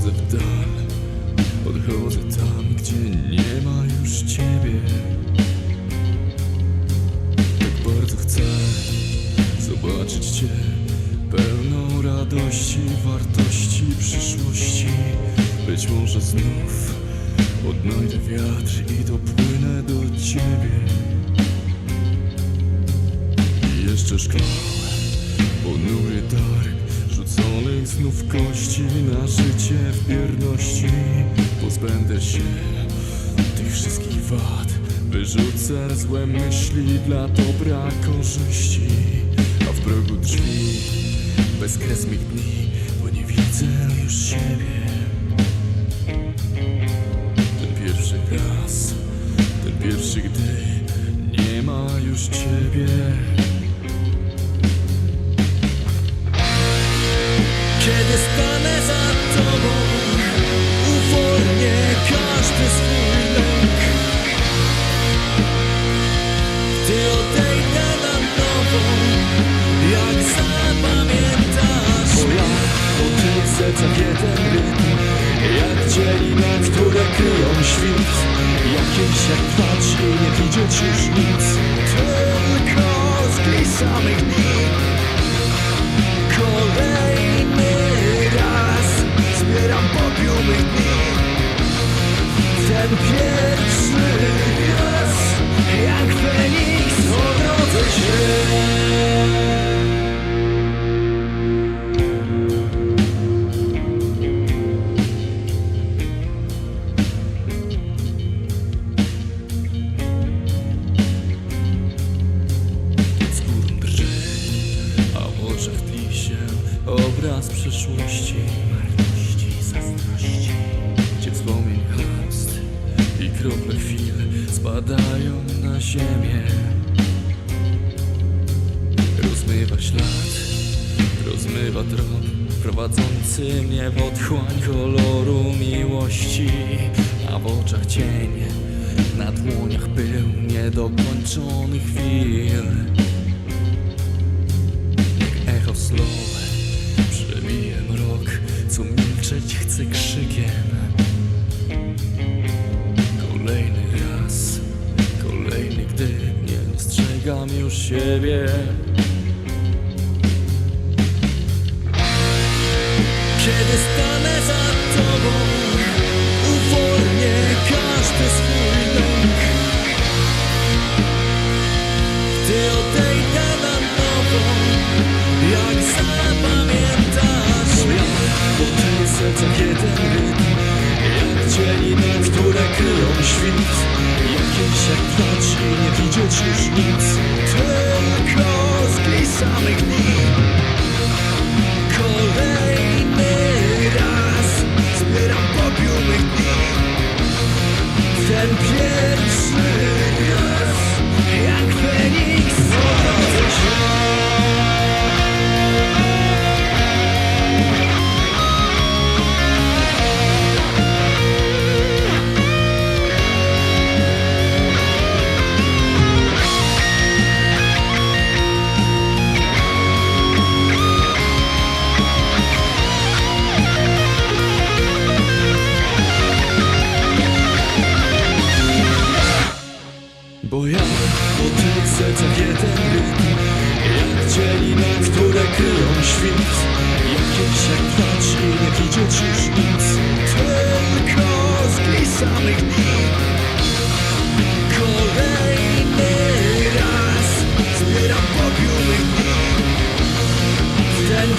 Odchodzę w dal, odchodzę tam, gdzie nie ma już ciebie. Tak bardzo chcę zobaczyć cię. Pełną radości, wartości, przyszłości. Być może znów odnajdę wiatr i dopłynę do ciebie. I jeszcze szklałe Ponury dar Rzuconych znów kości Na życie w bierności. Pozbędę się Tych wszystkich wad. Wyrzucę złe myśli Dla dobra korzyści. A w progu drzwi Bezkres mych dni Bo nie widzę już siebie. Ten pierwszy raz Ten pierwszy gdy Nie ma już ciebie kryją świt. Jakieś jak patrz i nie widzieć już nic Tylko Obraz przeszłości Marności, zazdrości. Gdzie wspomnień chrast I krople chwil Spadają na ziemię. Rozmywa ślad Rozmywa trop Prowadzący mnie w otchłań koloru miłości. A w oczach cień Na dłoniach pył niedokończonych chwil gdy Nie dostrzegam już siebie. Kiedy stanę za tobą kryją świt. Jakieś jak i nie widzieć już nic. Tylko zglej samych dni Bo ja po tych sercach jeden rytm Jak cieli które kryją świt. Jakieś jak płacz i nie widzieć już nic Tylko z samych dni. Kolejny raz zbieram popiół dni. Ten